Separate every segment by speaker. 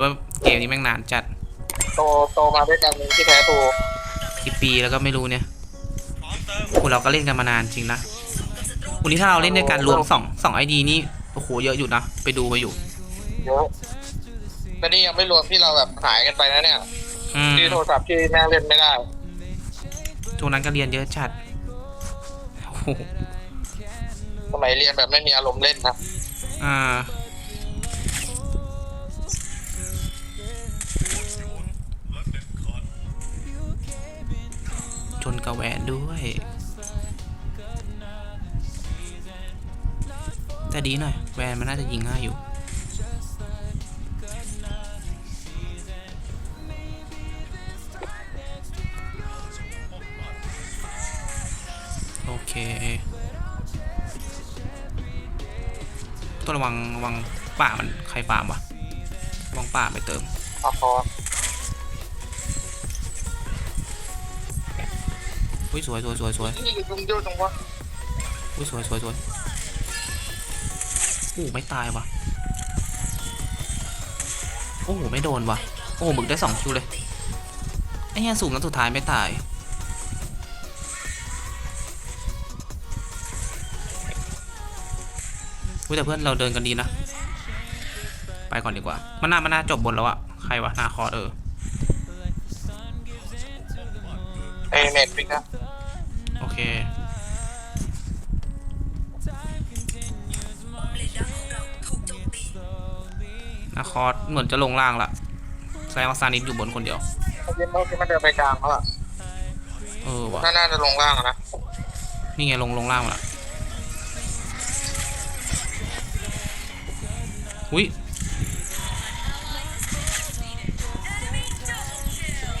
Speaker 1: ว่าเกมนี้แม่งนานจัด
Speaker 2: โตโตมาด้วยกันที่แท้ตู
Speaker 1: กี่ปีแล้วก็ไม่รู้เนี่ยพวกเราก็เล่นกันมานานจริงนะวันนี้ถ้าเราเล่นด้วยกันรวมสองสองไอดีนี่โอ้โหเยอะอยู่นะ ไปดูมาอยู่
Speaker 2: เยอะแต่นี่ยังไม่รวมที่เราแบบหายกันไปนะเนี่ย
Speaker 1: อืม
Speaker 2: ที่โทรศัพท์ที่แม่งเล่นไม่ได้
Speaker 1: ช่วงนั้นก็เรียนเยอะจัดโอ้โห
Speaker 2: สมัยเรียนแบบไม่มีอารมณ์เล่นนะ
Speaker 1: อ่า ชนกระแวนด้วย แต่ดีหน่อย แวนมันน่าจะยิงง่ายอยู่โอเค ต้องระวังระวังป่ามันใครฟามวะระวังป่าไปเติม
Speaker 2: อะพอ
Speaker 1: อุ้ยสวยสวยสวยสวย
Speaker 2: นี่ลุงโยตรงวะ
Speaker 1: อุ้ยสวยสวยสวยโอ้ไม่ตายวะโอ้โหไม่โดนวะโอ้โหหมึกได้สองคิวเลยไอ้เหี้ยสูงแล้วสุดท้ายไม่ตายอุ้ยแต่เพื่อนเราเดินกันดีนะไปก่อนดีกว่า มันน่ามันน่าจบบนแล้วอะใครวะนาคอร์เออ
Speaker 2: เอเน็ตฟิกนะ
Speaker 1: โอ เคนาคอร์เหมือนจะลงล่างละแสดงว่าซานิสอยู่บนคนเดียว
Speaker 2: เขาเย็นเขาที่มันเดินไปกลางเขาอะ
Speaker 1: เออวะ
Speaker 2: น่าจะลงล่างอะนะ
Speaker 1: นี่ไงลงลงล่างมาละอุ้ย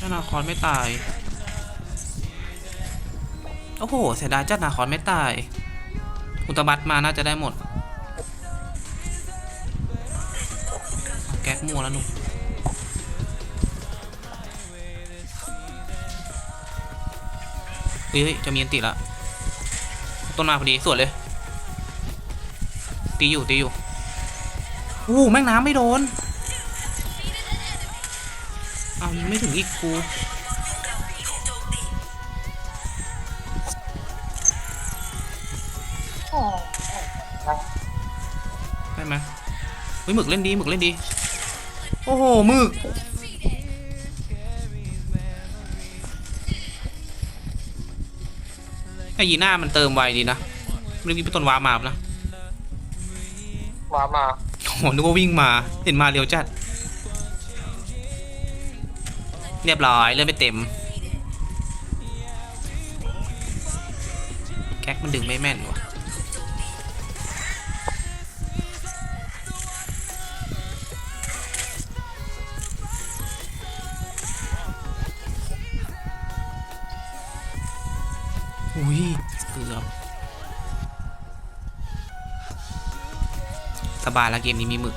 Speaker 1: ถ้านาคอนไม่ตาย โอ้โห เสียดายจัดนาคอนไม่ตาย อุตบัตมาน่าจะได้หมด แก๊กมัวแล้วหนุ่มเฮ้ยจะมีอันติละต้นมาพอดีสวนเลย ตีอยู่ตีอยู่อู้แม่งน้ำไม่โดนเอายิงไม่ถึงอีกกู เฮ้ยหมึกเล่นดีหมึกเล่นดี โอ้โหหมึกไอ้ยีหน้ามันเติมไวดีนะไม่ได้วิ่งไปต้นวามาบนะ
Speaker 2: มามา
Speaker 1: โอ้โหนึกว่าวิ่งมาเห็นมาเร็วจัด เรียบร้อยเลื่อนไปเต็ม แก๊กมันดึงไม่แม่นวะ บายแล้วเกมนี้มีหมึก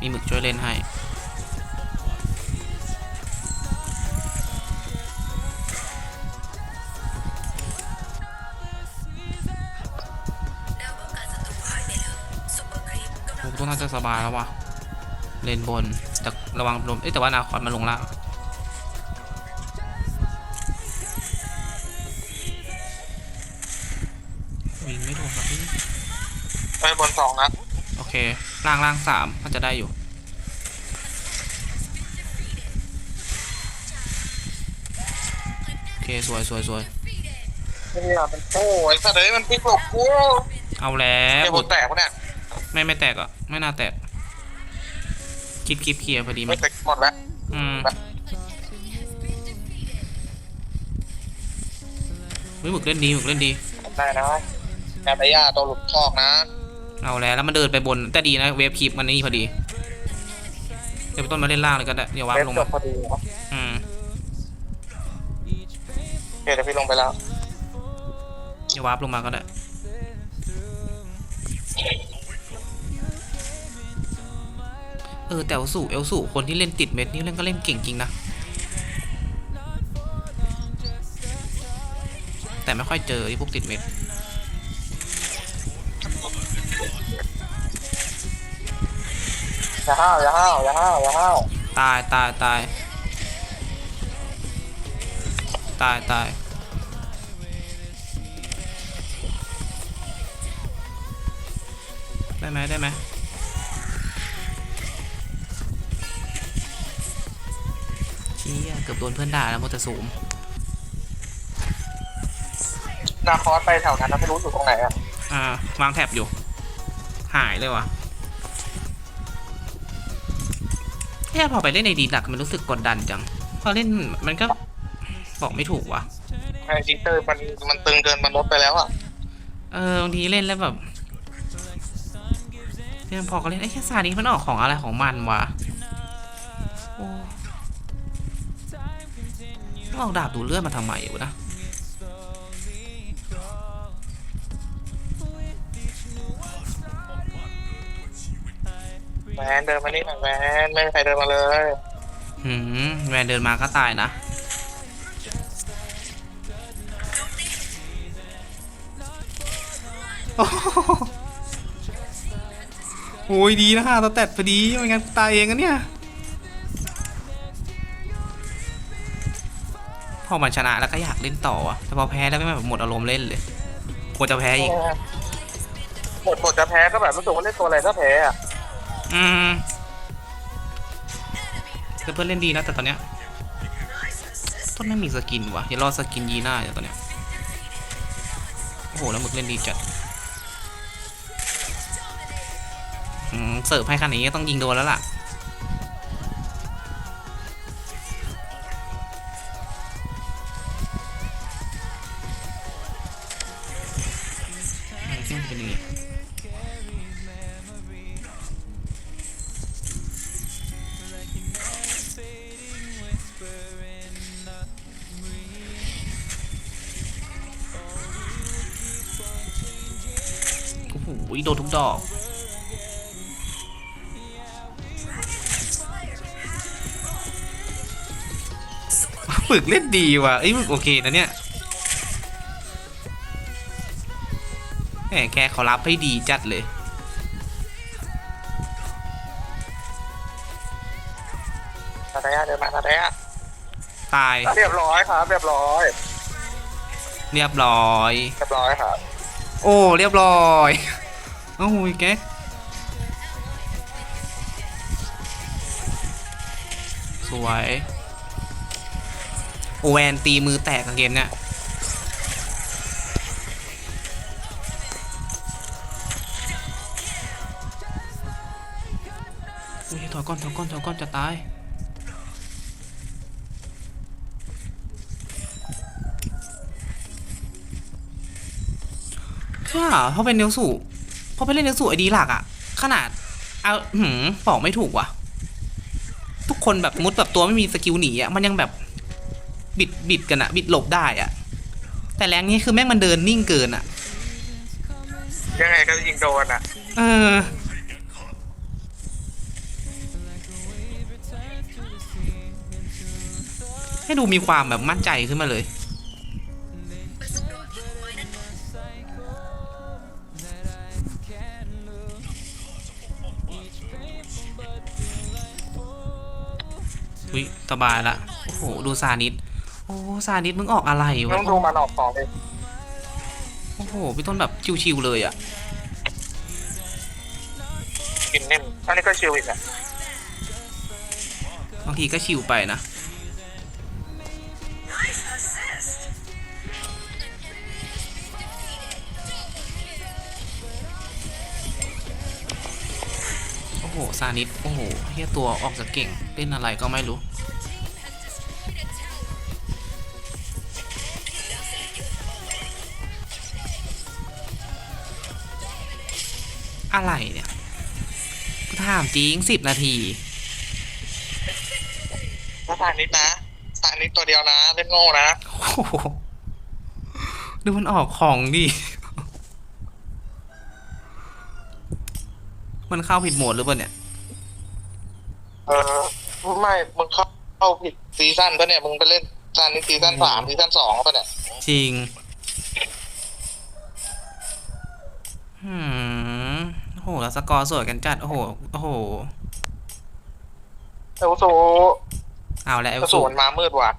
Speaker 1: มีหมึกช่วยเล่นให้โอ้ตัวน่าจะสบายแล้ววะเลนบนแต่ระวังลมเอ้แต่ว่านาคอนมาลงล่างวิ่งไม่โดนครับพี่
Speaker 2: ไปบนสองนะ
Speaker 1: โอ เคล่างล่างสามมันจะได้อยู่ โอเค สวยสวยสวย
Speaker 2: เนี่ยมันโอ้ยสัตว์เลยมันพลิกหลบกู
Speaker 1: เอาแล้ว
Speaker 2: เดี๋ยวบนแตกปะเนี่ย
Speaker 1: ไม่ไม่แตกอะ ไม่น่าแตกคิดคลิปเคลียร์พอดีมั้
Speaker 2: ไม่
Speaker 1: ย
Speaker 2: แตกหมดแล้ว
Speaker 1: อืมเฮ้ยหมึกเล่นดีหมึกเล่นดี
Speaker 2: ได้นะแอบไปย่าตัวหลุดชอกนะ
Speaker 1: เอาแล้วแล้วมันเดินไปบนแต่ดีนะเวฟคลิปมันนี่พอดีเดี๋ยวไปต้นมาเล่นล่างเลยก็ได้เดี๋ยววาร์
Speaker 2: เว็
Speaker 1: ป
Speaker 2: บ
Speaker 1: ลง
Speaker 2: จ
Speaker 1: มา
Speaker 2: บพอดีเนาะ
Speaker 1: อืม
Speaker 2: โอเคเดี๋ยวพี่ลงไปแล้ว
Speaker 1: เดี๋ยววาร์ปลงมาก็ได้เออแต่เอลสูเอลสูคนที่เล่นติดเม็ดนี่เล่นก็เล่นเก่งจริงนะแต่ไม่ค่อยเจอไอ้พวกติดเม็ด
Speaker 2: อย่าห้าวอย่าห้าวอย่าห้าวอย่าห้าว
Speaker 1: ตายตายตายตายตายได้ไหมได้ไหมเชี้เกือบโดนเพื่อนด่าแล้วมัวแต่สูม
Speaker 2: นาคอสไปแถวนั้นนะไม่รู้อยู่ตรงไหนอะ
Speaker 1: อ่าวางแท็บอยู่ หายเลยวะ เนี่ยพอไปเล่นในดีหลักมันรู้สึกกดดันจัง พอเล่นมันก็บอกไม่ถูกว่ะ
Speaker 2: ไอ้จิตเตอร์มันมันตึงเกินมันลดไปแล้วอะ
Speaker 1: เออบางทีเล่นแล้วแบบเล่นพอก็เล่นไอ้แค่ซานี้มันออกของอะไรของมันวะโอ้มันออกดาบดูดเลือดมาทำไมวะนะ
Speaker 2: แมนเดินมานี่หน่อยแมนไม่มีใครเดินมาเลย
Speaker 1: หืมแวนเดินมาก็ตายนะ โอ้โหโอ้ยดีนะฮะตัวแตดพอดีไม่งั้นตายเองอะเนี่ยพอมันชนะแล้วก็อยากเล่นต่ออะแต่พอแพ้แล้วไม่แบบหมดอารมณ์เล่นเลยกลัวจะแพ้อีก
Speaker 2: หมดหมดจะแพ้ก็แบบรู้สึกว่าเล่นตัวอะไรก็แพ้อะ
Speaker 1: อืมเพื่อนเล่นดีนะแต่ตอนเนี้ยต้นไม่มีสกินว่ะอย่ารอสกินยีน่าอยู่ตอนเนี้ยโอ้โหแล้วหมึกเล่นดีจัดอืมเสิร์ฟให้ขนาดนี้ต้องยิงโดนแล้วล่ะ โอ้โหโดนทุกดอกฝึกเล่นดีว่ะเอ้ยฝึกโอเคนะเนี่ยแหมแกเขารับให้ดีจัดเลย
Speaker 2: นาแดะเดินมานาแดะ
Speaker 1: ตาย
Speaker 2: เรียบร้อยครับเรียบร้อย
Speaker 1: เรียบร้อย
Speaker 2: เรียบร้อยครับ
Speaker 1: โอ้ เรียบร้อย โอ้โหแกสวยโอแวนตีมือแตกกับเกมเนี่ยอุ้ยถอยก้อนถอยก้อนถอยก้อนจะตายใช่ะเพราะเป็นเนลสู เพราะไปเล่นเนลสูไอดีหลักอะขนาดเอาหืมบอกไม่ถูกว่ะ ทุกคนแบบมุดแบบตัวไม่มีสกิลหนีอะมันยังแบบบิดบิดกันอะบิดหลบได้อะแต่แรงนี้คือแม่งมันเดินนิ่งเกินอะ
Speaker 2: ยังไงก็ยิงโดนอะ
Speaker 1: เออให้ดูมีความแบบมั่นใจขึ้นมาเลย สบายละโอ้โหดูซานิดโอ้ซานิดมึงออกอะไร
Speaker 2: ต้
Speaker 1: วะ
Speaker 2: องดูมันออกของเลย
Speaker 1: โอ้โหพี่ต้นแบบชิวๆเลยอะ
Speaker 2: กินเน่นอันนี้ก็ชิลอีกอะ
Speaker 1: บางทีก็ชิวไปนะโอ้โหซานิดโอ้โหเฮียตัวออกจะเก่งเล่นอะไรก็ไม่รู้ อะไรเนี่ยกูถามจริงสิบนาที
Speaker 2: ถ้าทางนิดนะทางนิดตัวเดียวนะ เล่นโง่นะ
Speaker 1: โอ้โหดูมันออกของดิ มันเข้าผิดโหมดหรือเปล่าเนี่ย
Speaker 2: เออไม่มึงเข้าเข้าผิดซีซั่นปะเนี่ยมึงไปเล่นซีซั่นนี้ซีซั่นสามซีซั่นสองปะเนี่ย
Speaker 1: จริง อืม โหแล้วสกอร์สวยกันจัด โอ้โห โอ้โห
Speaker 2: เอลโซ
Speaker 1: เอาแล้วเอล
Speaker 2: โซ
Speaker 1: โมั
Speaker 2: นมามืดว่ะ